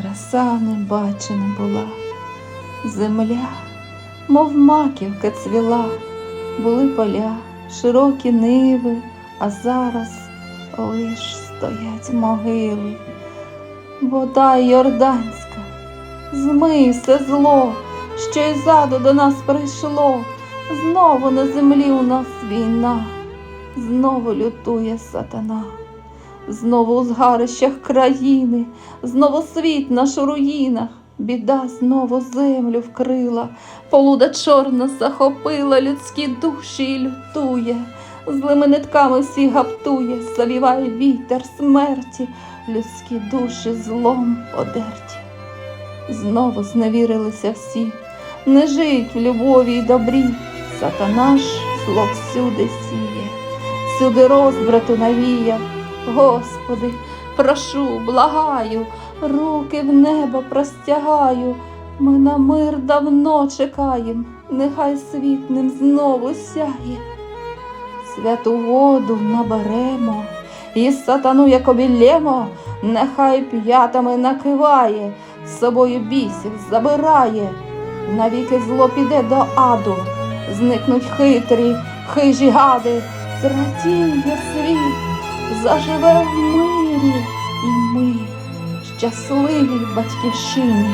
краса небачена була, земля, мов маківка цвіла, були поля, широкі ниви, а зараз лиш стоять могили. Вода Йорданська, змий все зло, що й ззаду до нас прийшло. Знову на землі у нас війна, знову лютує сатана, знову у згарищах країни, знову світ наш у руїнах, біда знову землю вкрила, полуда чорна захопила людські душі і лютує, злими нитками всі гаптує, завіває вітер смерті, людські душі злом подерті. Знову зневірилися всі, не жить в любові й добрі. Сатана ж зло всюди сіє, всюди розбрату навіяв. Господи, прошу, благаю, руки в небо простягаю. Ми на мир давно чекаєм, нехай світ ним знову сяє. Святу воду наберемо, і сатану, як обілємо, нехай п'ятами накиває, з собою бісів забирає, навіки зло піде до аду, зникнуть хитрі, хижі гади, зрадіє світ, заживе в мирі, і ми, щасливі в батьківщині.